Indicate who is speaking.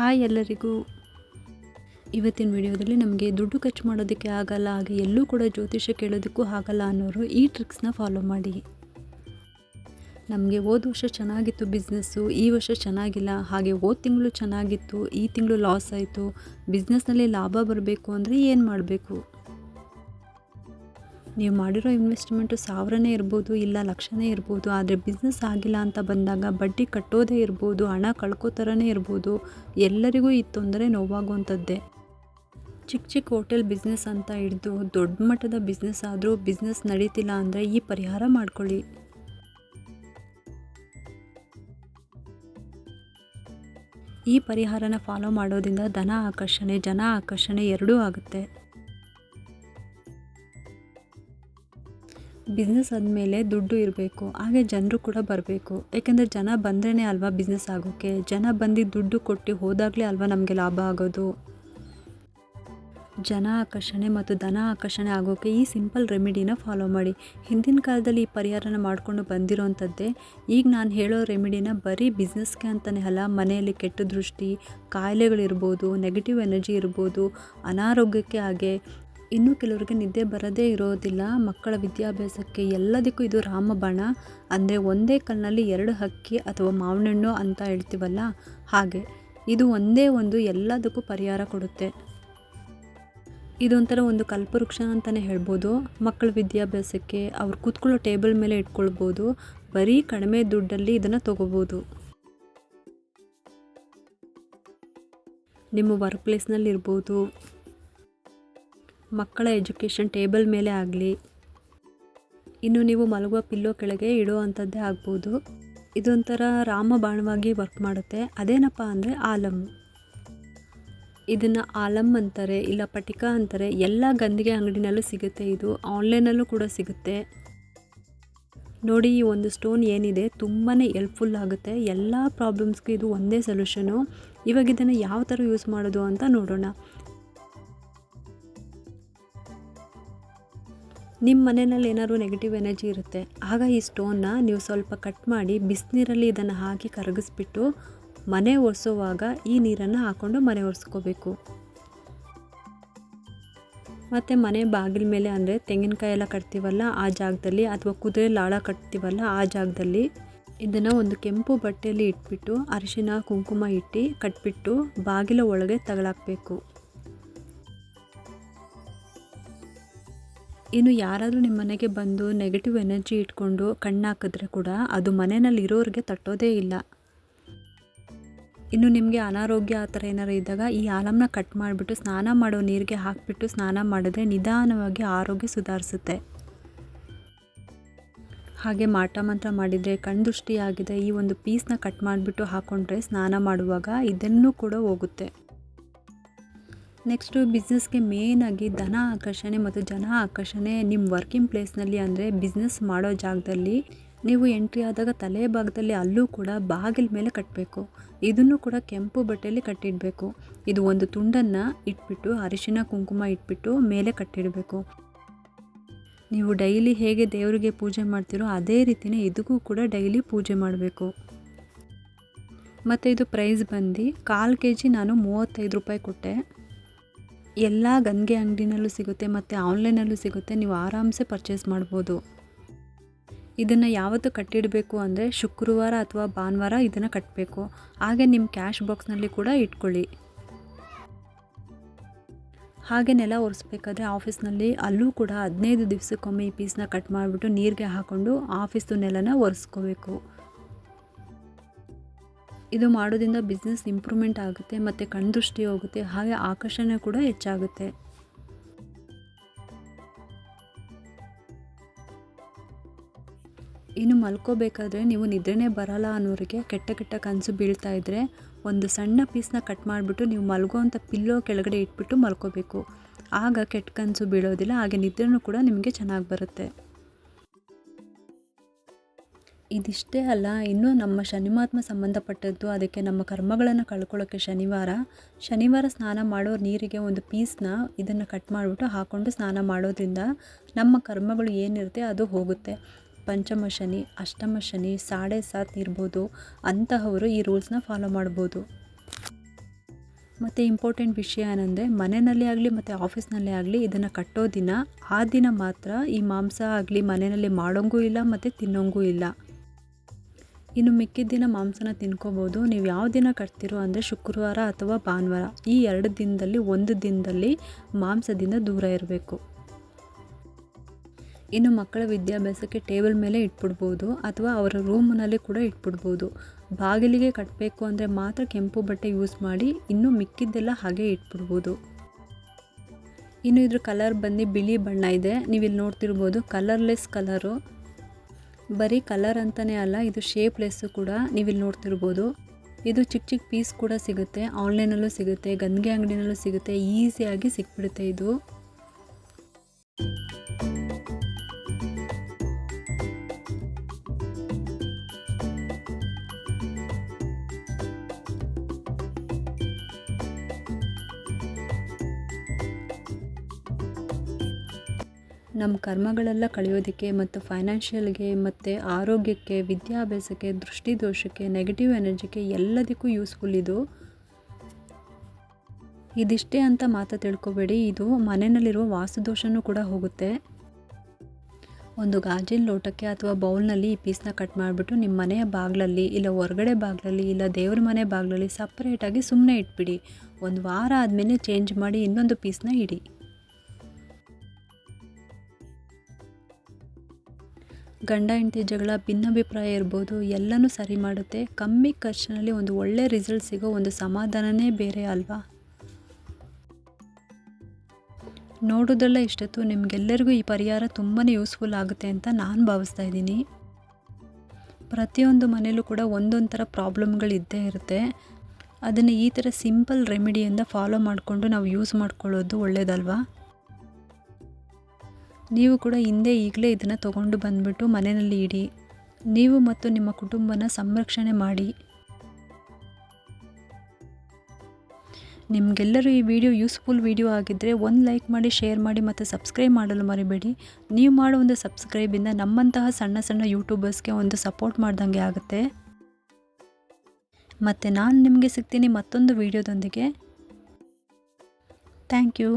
Speaker 1: Hi ಎಲ್ಲರಿಗೂ. ಇವತ್ತಿನ ವಿಡಿಯೋದಲ್ಲಿ ನಮಗೆ ದುಡ್ಡು ಖರ್ಚು ಮಾಡೋದಕ್ಕೆ ಆಗಲ್ಲ, ಹಾಗೆ ಎಲ್ಲೂ ಕೂಡ ಜ್ಯೋತಿಷ್ಯ ಕೇಳೋದಕ್ಕೂ ಆಗಲ್ಲ ಅನ್ನೋರು ಈ ಟ್ರಿಕ್ಸ್ನ ಫಾಲೋ ಮಾಡಿ. ನಮಗೆ ಹೋದ ವರ್ಷ ಚೆನ್ನಾಗಿತ್ತು ಬಿಸ್ನೆಸ್ಸು ಈ ವರ್ಷ ಚೆನ್ನಾಗಿಲ್ಲ, ಹಾಗೆ ಹೋದ ತಿಂಗಳು ಚೆನ್ನಾಗಿತ್ತು, ಈ ತಿಂಗಳು ಲಾಸ್ ಆಯಿತು ಬಿಸ್ನೆಸ್ನಲ್ಲಿ ಲಾಭ ಬರಬೇಕು ಅಂದರೆ ಏನು ಮಾಡಬೇಕು? ನೀವು ಮಾಡಿರೋ ಇನ್ವೆಸ್ಟ್ಮೆಂಟು ಸಾವಿರನೇ ಇರ್ಬೋದು, ಇಲ್ಲ ಲಕ್ಷನೇ ಇರ್ಬೋದು, ಆದರೆ ಬಿಸ್ನೆಸ್ ಆಗಿಲ್ಲ ಅಂತ ಬಂದಾಗ ಬಡ್ಡಿ ಕಟ್ಟೋದೇ ಇರ್ಬೋದು, ಹಣ ಕಳ್ಕೋತಾರನೇ ಇರ್ಬೋದು, ಎಲ್ಲರಿಗೂ ಈ ತೊಂದರೆ ನೋವಾಗುವಂಥದ್ದೇ. ಚಿಕ್ಕ ಚಿಕ್ಕ ಹೋಟೆಲ್ ಬಿಸ್ನೆಸ್ ಅಂತ ಹಿಡಿದು ದೊಡ್ಡ ಮಟ್ಟದ ಬಿಸ್ನೆಸ್ ಆದರೂ ಬಿಸ್ನೆಸ್ ನಡೀತಿಲ್ಲ ಅಂದರೆ ಈ ಪರಿಹಾರ ಮಾಡ್ಕೊಳ್ಳಿ. ಈ ಪರಿಹಾರನ ಫಾಲೋ ಮಾಡೋದ್ರಿಂದ ಧನ ಆಕರ್ಷಣೆ, ಜನ ಆಕರ್ಷಣೆ ಎರಡೂ ಆಗುತ್ತೆ. ಬಿಸ್ನೆಸ್ ಆದಮೇಲೆ ದುಡ್ಡು ಇರಬೇಕು, ಹಾಗೆ ಜನರು ಕೂಡ ಬರಬೇಕು. ಯಾಕೆಂದರೆ ಜನ ಬಂದ್ರೇ ಅಲ್ವಾ ಬಿಸ್ನೆಸ್ ಆಗೋಕ್ಕೆ ಜನ ಬಂದು ದುಡ್ಡು ಕೊಟ್ಟು ಹೋದಾಗಲೇ ಅಲ್ವಾ ನಮಗೆ ಲಾಭ ಆಗೋದು? ಜನ ಆಕರ್ಷಣೆ ಮತ್ತು ಧನ ಆಕರ್ಷಣೆ ಆಗೋಕ್ಕೆ ಈ ಸಿಂಪಲ್ ರೆಮಿಡಿನ ಫಾಲೋ ಮಾಡಿ. ಹಿಂದಿನ ಕಾಲದಲ್ಲಿ ಈ ಪರಿಹಾರನ ಮಾಡಿಕೊಂಡು ಬಂದಿರೋವಂಥದ್ದೇ ಈಗ ನಾನು ಹೇಳೋ ರೆಮಿಡಿನ ಬರೀ ಬಿಸ್ನೆಸ್ಗೆ ಅಂತಲೇ ಅಲ್ಲ, ಮನೆಯಲ್ಲಿ ಕೆಟ್ಟ ದೃಷ್ಟಿ, ಕಾಯಿಲೆಗಳಿರ್ಬೋದು ನೆಗೆಟಿವ್ ಎನರ್ಜಿ ಇರ್ಬೋದು, ಅನಾರೋಗ್ಯಕ್ಕೆ ಹಾಗೆ ಇನ್ನು ಕೆಲವರಿಗೆ ನಿದ್ದೆ ಬರದೇ ಇರೋದಿಲ್ಲ. ಮಕ್ಕಳ ವಿದ್ಯಾಭ್ಯಾಸಕ್ಕೆ ಎಲ್ಲದಕ್ಕೂ ಇದು ರಾಮಬಾಣ. ಅಂದರೆ ಒಂದೇ ಕಲ್ಲಿನಲ್ಲಿ ಎರಡು ಹಕ್ಕಿ ಅಥವಾ ಮಾವಿನಣ್ಣು ಅಂತ ಹೇಳ್ತೀವಲ್ಲ? ಹಾಗೆ. ಇದು ಒಂದೇ ಒಂದು ಎಲ್ಲದಕ್ಕೂ ಪರಿಹಾರ ಕೊಡುತ್ತೆ. ಇದೊಂಥರ ಒಂದು ಕಲ್ಪವೃಕ್ಷ ಅಂತಲೇ ಹೇಳ್ಬೋದು. ಮಕ್ಕಳ ವಿದ್ಯಾಭ್ಯಾಸಕ್ಕೆ ಅವ್ರು ಕೂತ್ಕೊಳ್ಳೋ ಟೇಬಲ್ ಮೇಲೆ ಇಟ್ಕೊಳ್ಬೋದು. ಬರೀ ಕಡಿಮೆ ದುಡ್ಡಲ್ಲಿ ಇದನ್ನು ತೊಗೋಬೋದು. ನಿಮ್ಮ ವರ್ಕ್ ಪ್ಲೇಸ್ನಲ್ಲಿ ಇರ್ಬೋದು ಮಕ್ಕಳ ಎಜುಕೇಷನ್ ಟೇಬಲ್ ಮೇಲೆ ಆಗಲಿ. ಇನ್ನು ನೀವು ಮಲಗುವ ಪಿಲ್ಲೋ ಕೆಳಗೆ ಇಡೋ ಅಂಥದ್ದೇ ಆಗ್ಬೋದು. ಇದೊಂಥರ ರಾಮಬಾಣವಾಗಿ ವರ್ಕ್ ಮಾಡುತ್ತೆ. ಅದೇನಪ್ಪ ಅಂದರೆ ಆಲಮ್ ಇದನ್ನು ಆಲಮ್ ಅಂತಾರೆ, ಇಲ್ಲ ಪಟಿಕ ಅಂತಾರೆ. ಎಲ್ಲ ಗಂದಿಗೆ ಅಂಗಡಿನಲ್ಲೂ ಸಿಗುತ್ತೆ ಇದು. ಆನ್ಲೈನಲ್ಲೂ ಕೂಡ ಸಿಗುತ್ತೆ. ನೋಡಿ, ಈ ಒಂದು ಸ್ಟೋನ್ ಏನಿದೆ ತುಂಬಾ ಹೆಲ್ಪ್ಫುಲ್ ಆಗುತ್ತೆ. ಎಲ್ಲ ಪ್ರಾಬ್ಲಮ್ಸ್ಗೂ ಇದು ಒಂದೇ ಸೊಲ್ಯೂಷನು ಇವಾಗ ಇದನ್ನು ಯಾವ ಥರ ಯೂಸ್ ಮಾಡೋದು ಅಂತ ನೋಡೋಣ. ನಿಮ್ಮ ಮನೆಯಲ್ಲಿ ಏನಾದರೂ ನೆಗೆಟಿವ್ ಎನರ್ಜಿ ಇರುತ್ತೆ, ಆಗ ಈ ಸ್ಟೋನ್ನ ನೀವು ಸ್ವಲ್ಪ ಕಟ್ ಮಾಡಿ ಬಿಸಿನೀರಲ್ಲಿ ಇದನ್ನು ಹಾಕಿ ಕರಗಿಸ್ಬಿಟ್ಟು ಮನೆ ಒರೆಸುವಾಗ ಈ ನೀರನ್ನು ಹಾಕ್ಕೊಂಡು ಮನೆ ಒರೆಸ್ಕೋಬೇಕು. ಮತ್ತು ಮನೆ ಬಾಗಿಲ ಮೇಲೆ ಅಂದರೆ ತೆಂಗಿನಕಾಯಿ ಎಲ್ಲ ಕಟ್ತೀವಲ್ಲ ಆ ಜಾಗದಲ್ಲಿ ಅಥವಾ ಕುದುರೆ ಲಾಳ ಕಟ್ತೀವಲ್ಲ ಆ ಜಾಗದಲ್ಲಿ ಇದನ್ನು ಒಂದು ಕೆಂಪು ಬಟ್ಟೆಯಲ್ಲಿ ಇಟ್ಬಿಟ್ಟು ಅರಿಶಿನ, ಕುಂಕುಮ ಇಟ್ಟು ಕಟ್ಬಿಟ್ಟು ಬಾಗಿಲ ಒಳಗೆ ತಗಲಾಕಬೇಕು. ಇನ್ನು ಯಾರಾದರೂ ನಿಮ್ಮ ಮನೆಗೆ ಬಂದು ನೆಗೆಟಿವ್ ಎನರ್ಜಿ ಇಟ್ಕೊಂಡು ಕಣ್ಣು ಹಾಕಿದ್ರೆ ಕೂಡ ಅದು ಮನೆಯಲ್ಲಿ ಇರೋರಿಗೆ ತಟ್ಟೋದೇ ಇಲ್ಲ. ಇನ್ನು ನಿಮಗೆ ಅನಾರೋಗ್ಯ ಆ ಥರ ಏನಾರು ಇದ್ದಾಗ ಈ ಆಲಮ್ನ ಕಟ್ ಮಾಡಿಬಿಟ್ಟು ಸ್ನಾನ ಮಾಡೋ ನೀರಿಗೆ ಹಾಕಿಬಿಟ್ಟು ಸ್ನಾನ ಮಾಡಿದ್ರೆ ನಿಧಾನವಾಗಿ ಆರೋಗ್ಯ ಸುಧಾರಿಸುತ್ತೆ. ಹಾಗೆ ಮಾಟ ಮಂತ್ರ ಮಾಡಿದರೆ ಕಣ್ದೃಷ್ಟಿಯಾಗಿದೆ ಈ ಒಂದು ಪೀಸ್ನ ಕಟ್ ಮಾಡಿಬಿಟ್ಟು ಹಾಕ್ಕೊಂಡ್ರೆ ಸ್ನಾನ ಮಾಡುವಾಗ ಇದನ್ನು ಕೂಡ ಹೋಗುತ್ತೆ. ನೆಕ್ಸ್ಟು ಬಿಸ್ನೆಸ್ಗೆ ಮೇಯ್ನಾಗಿ ಧನ ಆಕರ್ಷಣೆ ಮತ್ತು ಜನ ಆಕರ್ಷಣೆ ನಿಮ್ಮ ವರ್ಕಿಂಗ್ ಪ್ಲೇಸ್ನಲ್ಲಿ ಅಂದರೆ ಬಿಸ್ನೆಸ್ ಮಾಡೋ ಜಾಗದಲ್ಲಿ ನೀವು ಎಂಟ್ರಿ ಆದಾಗ ತಲೆ ಭಾಗದಲ್ಲಿ ಅಲ್ಲೂ ಕೂಡ ಬಾಗಿಲ ಮೇಲೆ ಕಟ್ಟಬೇಕು ಇದನ್ನು ಕೂಡ ಕೆಂಪು ಬಟ್ಟೆಯಲ್ಲಿ ಕಟ್ಟಿಡಬೇಕು. ಇದು ಒಂದು ತುಂಡನ್ನು ಇಟ್ಬಿಟ್ಟು, ಅರಿಶಿನ, ಕುಂಕುಮ ಇಟ್ಬಿಟ್ಟು ಮೇಲೆ ಕಟ್ಟಿಡಬೇಕು. ನೀವು ಡೈಲಿ ಹೇಗೆ ದೇವರಿಗೆ ಪೂಜೆ ಮಾಡ್ತೀರೋ ಅದೇ ರೀತಿಯೇ ಇದಕ್ಕೂ ಕೂಡ ಡೈಲಿ ಪೂಜೆ ಮಾಡಬೇಕು. ಮತ್ತು ಇದು ಪ್ರೈಸ್ ಬಂದು ಕಾಲು ಕೆ ಜಿ ನಾನು ಮೂವತ್ತೈದು ರೂಪಾಯಿ ಕೊಟ್ಟೆ. ಎಲ್ಲ ಗಂಗೆ ಅಂಗಡಿನಲ್ಲೂ ಸಿಗುತ್ತೆ ಮತ್ತು ಆನ್ಲೈನಲ್ಲೂ ಸಿಗುತ್ತೆ. ನೀವು ಆರಾಮ್ಸೆ ಪರ್ಚೇಸ್ ಮಾಡ್ಬೋದು. ಇದನ್ನು ಯಾವತ್ತು ಕಟ್ಟಿಡಬೇಕು ಅಂದರೆ ಶುಕ್ರವಾರ ಅಥವಾ ಭಾನುವಾರ ಇದನ್ನು ಕಟ್ಟಬೇಕು ಹಾಗೆ ನಿಮ್ಮ ಕ್ಯಾಶ್ ಬಾಕ್ಸ್ನಲ್ಲಿ ಕೂಡ ಇಟ್ಕೊಳ್ಳಿ. ಹಾಗೆ ನೆಲ ಒರೆಸ್ಬೇಕಾದ್ರೆ ಆಫೀಸ್ನಲ್ಲಿ ಅಲ್ಲೂ ಕೂಡ ಹದಿನೈದು ದಿವಸಕ್ಕೊಮ್ಮೆ ಈ ಪೀಸ್ನ ಕಟ್ ಮಾಡಿಬಿಟ್ಟು ನೀರಿಗೆ ಹಾಕ್ಕೊಂಡು ಆಫೀಸ್ದು ನೆಲನ ಒರೆಸ್ಕೋಬೇಕು. ಇದು ಮಾಡೋದ್ರಿಂದ ಬಿಸ್ನೆಸ್ ಇಂಪ್ರೂವ್ಮೆಂಟ್ ಆಗುತ್ತೆ, ಮತ್ತು ಕಣ್ದೃಷ್ಟಿ ಹೋಗುತ್ತೆ, ಹಾಗೆ ಆಕರ್ಷಣೆ ಕೂಡ ಹೆಚ್ಚಾಗುತ್ತೆ. ಇನ್ನು ಮಲ್ಕೋಬೇಕಾದ್ರೆ ನೀವು ನಿದ್ರೆನೇ ಬರಲ್ಲ ಅನ್ನೋರಿಗೆ ಕೆಟ್ಟ ಕೆಟ್ಟ ಕನಸು ಬೀಳ್ತಾ ಇದ್ದರೆ ಒಂದು ಸಣ್ಣ ಪೀಸ್ನ ಕಟ್ ಮಾಡಿಬಿಟ್ಟು ನೀವು ಮಲ್ಗೋವಂಥ ಪಿಲ್ಲೋ ಕೆಳಗಡೆ ಇಟ್ಬಿಟ್ಟು ಮಲ್ಕೋಬೇಕು. ಆಗ ಕೆಟ್ಟ ಕನಸು ಬೀಳೋದಿಲ್ಲ, ಹಾಗೆ ನಿದ್ರೆನೂ ಕೂಡ ನಿಮಗೆ ಚೆನ್ನಾಗಿ ಬರುತ್ತೆ. ಇದಿಷ್ಟೇ ಅಲ್ಲ, ಇನ್ನೂ ನಮ್ಮ ಶನಿಮಾತ್ಮ ಸಂಬಂಧಪಟ್ಟದ್ದು, ಅದಕ್ಕೆ ನಮ್ಮ ಕರ್ಮಗಳನ್ನು ಕಳ್ಕೊಳ್ಳೋಕ್ಕೆ ಶನಿವಾರ. ಶನಿವಾರ ಸ್ನಾನ ಮಾಡೋ ನೀರಿಗೆ ಒಂದು ಪೀಸ್ನ ಇದನ್ನು ಕಟ್ ಮಾಡಿಬಿಟ್ಟು ಹಾಕ್ಕೊಂಡು ಸ್ನಾನ ಮಾಡೋದ್ರಿಂದ ನಮ್ಮ ಕರ್ಮಗಳು ಏನಿರುತ್ತೆ ಅದು ಹೋಗುತ್ತೆ. ಪಂಚಮ ಶನಿ, ಅಷ್ಟಮ ಶನಿ, ಸಾಡೆ ಸಾತ್ ಇರ್ಬೋದು, ಅಂತಹವರು ಈ ರೂಲ್ಸ್ನ ಫಾಲೋ ಮಾಡ್ಬೋದು. ಮತ್ತು ಇಂಪಾರ್ಟೆಂಟ್ ವಿಷಯ ಏನಂದರೆ, ಮನೆಯಲ್ಲಿ ಆಗಲಿ ಮತ್ತು ಆಫೀಸ್ನಲ್ಲೇ ಆಗಲಿ ಇದನ್ನು ಕಟ್ಟೋ ದಿನ, ಆ ದಿನ ಮಾತ್ರ ಈ ಮಾಂಸ ಆಗಲಿ ಮನೆಯಲ್ಲಿ ಮಾಡೋಂಗೂ ಇಲ್ಲ, ಮತ್ತು ತಿನ್ನೋಂಗೂ ಇಲ್ಲ. ಇನ್ನು ಮಿಕ್ಕಿದ ದಿನ ಮಾಂಸನ ತಿನ್ಕೋಬೋದು. ನೀವು ಯಾವ ದಿನ ಕಟ್ತಿರೋ ಅಂದರೆ ಶುಕ್ರವಾರ ಅಥವಾ ಭಾನುವಾರ. ಈ ಎರಡು ದಿನದಲ್ಲಿ, ಒಂದು ದಿನದಲ್ಲಿ ಮಾಂಸದಿಂದ ದೂರ ಇರಬೇಕು. ಇನ್ನು ಮಕ್ಕಳ ವಿದ್ಯಾಭ್ಯಾಸಕ್ಕೆ ಟೇಬಲ್ ಮೇಲೆ ಇಟ್ಬಿಡ್ಬೋದು ಅಥವಾ ಅವರ ರೂಮ್ನಲ್ಲಿ ಕೂಡ ಇಟ್ಬಿಡ್ಬೋದು. ಬಾಗಿಲಿಗೆ ಕಟ್ಟಬೇಕು ಅಂದರೆ ಮಾತ್ರ ಕೆಂಪು ಬಟ್ಟೆ ಯೂಸ್ ಮಾಡಿ ಇನ್ನು ಮಿಕ್ಕಿದ್ದೆಲ್ಲ ಹಾಗೆ ಇಟ್ಬಿಡ್ಬೋದು. ಇನ್ನು ಇದ್ರ ಕಲರ್ ಬಂದು ಬಿಳಿ ಬಣ್ಣ ಇದೆ. ನೀವು ಇಲ್ಲಿ ನೋಡ್ತಿರ್ಬೋದು ಕಲರ್ಲೆಸ್ ಕಲರು. ಬರೀ ಕಲರ್ ಅಂತಲೇ ಅಲ್ಲ, ಇದು ಶೇಪ್ಲೆಸ್ಸು ಕೂಡ ನೀವಿಲ್ಲಿ ನೋಡ್ತಿರ್ಬೋದು. ಇದು ಚಿಕ್ಕ ಚಿಕ್ಕ ಪೀಸ್ ಕೂಡ ಸಿಗುತ್ತೆ ಆನ್ಲೈನಲ್ಲೂ ಸಿಗುತ್ತೆ, ಗಂದಿಗೆ ಅಂಗಡಿನಲ್ಲೂ ಸಿಗುತ್ತೆ ಈಸಿಯಾಗಿ ಸಿಕ್ಬಿಡುತ್ತೆ ಇದು. ನಮ್ಮ ಕರ್ಮಗಳೆಲ್ಲ ಕಳೆಯೋದಕ್ಕೆ ಮತ್ತು ಫೈನಾನ್ಷಿಯಲ್ಗೆ ಮತ್ತು ಆರೋಗ್ಯಕ್ಕೆ, ವಿದ್ಯಾಭ್ಯಾಸಕ್ಕೆ, ದೃಷ್ಟಿದೋಷಕ್ಕೆ ನೆಗೆಟಿವ್ ಎನರ್ಜಿಗೆ ಎಲ್ಲದಕ್ಕೂ ಯೂಸ್ಫುಲ್ ಇದು. ಇದಿಷ್ಟೇ ಅಂತ ಮಾತ್ರ ತಿಳ್ಕೊಬೇಡಿ. ಇದು ಮನೆಯಲ್ಲಿರುವ ವಾಸುದೋಷನೂ ಕೂಡ ಹೋಗುತ್ತೆ. ಒಂದು ಗಾಜಿನ ಲೋಟಕ್ಕೆ ಅಥವಾ ಬೌಲ್ನಲ್ಲಿ ಈ ಪೀಸ್ನ ಕಟ್ ಮಾಡಿಬಿಟ್ಟು ನಿಮ್ಮ ಮನೆಯ ಬಾಗಿಲಲ್ಲಿ ಇಲ್ಲ ಹೊರಗಡೆ ಬಾಗಿಲಲ್ಲಿ ಇಲ್ಲ ದೇವ್ರ ಮನೆ ಬಾಗಿಲಲ್ಲಿ ಸಪ್ರೇಟಾಗಿ ಸುಮ್ಮನೆ ಇಟ್ಬಿಡಿ. ಒಂದು ವಾರ ಆದಮೇಲೆ ಚೇಂಜ್ ಮಾಡಿ ಇನ್ನೊಂದು ಪೀಸ್ನ ಇಡಿ. ಗಂಡ ಹೆಂಡತಿ ಜಗಳ, ಭಿನ್ನಾಭಿಪ್ರಾಯ ಇರ್ಬೋದು, ಎಲ್ಲನೂ ಸರಿ ಮಾಡುತ್ತೆ. ಕಮ್ಮಿ ಖರ್ಚಿನಲ್ಲಿ ಒಂದು ಒಳ್ಳೆ ರಿಸಲ್ಟ್ ಸಿಗೋ ಒಂದು ಸಮಾಧಾನನೇ ಬೇರೆ ಅಲ್ವಾ? ನೋಡೋದೆಲ್ಲ ಇಷ್ಟೊತ್ತು ನಿಮಗೆಲ್ಲರಿಗೂ ಈ ಪರಿಹಾರ ತುಂಬಾ ಯೂಸ್ಫುಲ್ ಆಗುತ್ತೆ ಅಂತ ನಾನು ಭಾವಿಸ್ತಾ ಇದ್ದೀನಿ. ಪ್ರತಿಯೊಂದು ಮನೇಲೂ ಕೂಡ ಒಂದೊಂದು ಥರ ಪ್ರಾಬ್ಲಮ್ಗಳು ಇದ್ದೇ ಇರುತ್ತೆ. ಅದನ್ನು ಈ ಥರ ಸಿಂಪಲ್ ರೆಮಿಡಿಯಿಂದ ಫಾಲೋ ಮಾಡಿಕೊಂಡು ನಾವು ಯೂಸ್ ಮಾಡ್ಕೊಳ್ಳೋದು ಒಳ್ಳೆಯದಲ್ವಾ ನೀವು ಕೂಡ ಹಿಂದೆ ಈಗಲೇ ಇದನ್ನು ತೊಗೊಂಡು ಬಂದುಬಿಟ್ಟು ಮನೆಯಲ್ಲಿ ಇಡಿ. ನೀವು ಮತ್ತು ನಿಮ್ಮ ಕುಟುಂಬನ ಸಂರಕ್ಷಣೆ ಮಾಡಿ. ನಿಮಗೆಲ್ಲರೂ ಈ ವಿಡಿಯೋ ಯೂಸ್ಫುಲ್ ವಿಡಿಯೋ ಆಗಿದ್ದರೆ ಒಂದು ಲೈಕ್ ಮಾಡಿ, ಶೇರ್ ಮಾಡಿ ಮತ್ತು ಸಬ್ಸ್ಕ್ರೈಬ್ ಮಾಡಲು ಮರಿಬೇಡಿ. ನೀವು ಮಾಡೋ ಒಂದು ಸಬ್ಸ್ಕ್ರೈಬಿಂದ ನಮ್ಮಂತಹ ಸಣ್ಣ ಸಣ್ಣ ಯೂಟ್ಯೂಬರ್ಸ್ಗೆ ಒಂದು ಸಪೋರ್ಟ್ ಮಾಡ್ದಂಗೆ ಆಗುತ್ತೆ. ಮತ್ತು ನಾನು ನಿಮಗೆ ಸಿಗ್ತೀನಿ ಮತ್ತೊಂದು ವಿಡಿಯೋದೊಂದಿಗೆ. Thank you.